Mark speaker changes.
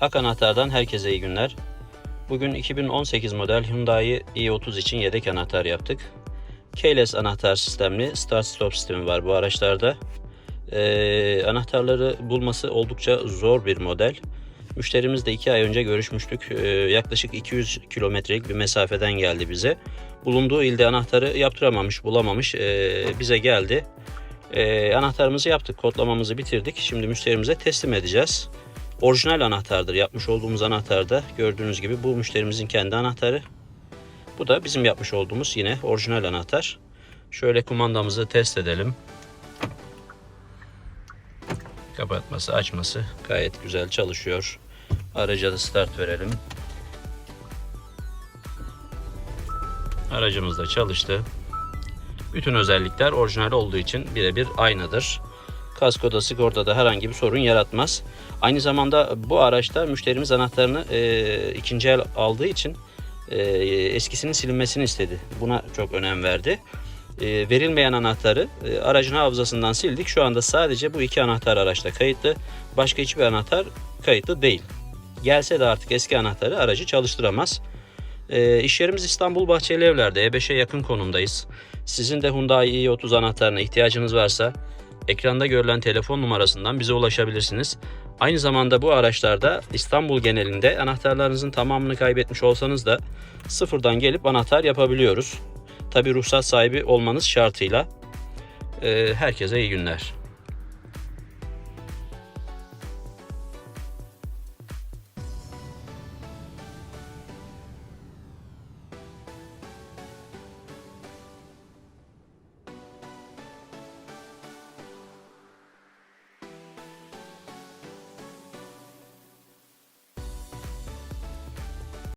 Speaker 1: Ak Anahtar'dan herkese iyi günler. Bugün 2018 model Hyundai i30 için yedek anahtar yaptık. Keyless anahtar sistemli start stop sistemi var bu araçlarda. Ee, anahtarları bulması oldukça zor bir model. Müşterimizle 2 ay önce görüşmüştük. Ee, yaklaşık 200 kilometrelik bir mesafeden geldi bize. Bulunduğu ilde anahtarı yaptıramamış, bulamamış. Ee, bize geldi. Ee, anahtarımızı yaptık, kodlamamızı bitirdik. Şimdi müşterimize teslim edeceğiz. Orijinal anahtardır. Yapmış olduğumuz anahtarda gördüğünüz gibi bu müşterimizin kendi anahtarı. Bu da bizim yapmış olduğumuz yine orijinal anahtar. Şöyle kumandamızı test edelim. Kapatması, açması gayet güzel çalışıyor. Araca da start verelim. Aracımız da çalıştı. Bütün özellikler orijinal olduğu için birebir aynıdır. Kaskoda, sigortada herhangi bir sorun yaratmaz. Aynı zamanda bu araçta müşterimiz anahtarını e, ikinci el aldığı için e, eskisinin silinmesini istedi. Buna çok önem verdi. E, verilmeyen anahtarı e, aracın hafızasından sildik. Şu anda sadece bu iki anahtar araçta kayıtlı. Başka hiçbir anahtar kayıtlı değil. Gelse de artık eski anahtarı aracı çalıştıramaz. E, iş yerimiz İstanbul Bahçeli Evler'de E5'e yakın konumdayız. Sizin de Hyundai i30 anahtarına ihtiyacınız varsa ekranda görülen telefon numarasından bize ulaşabilirsiniz. Aynı zamanda bu araçlarda İstanbul genelinde anahtarlarınızın tamamını kaybetmiş olsanız da sıfırdan gelip anahtar yapabiliyoruz. Tabi ruhsat sahibi olmanız şartıyla. Ee, herkese iyi günler.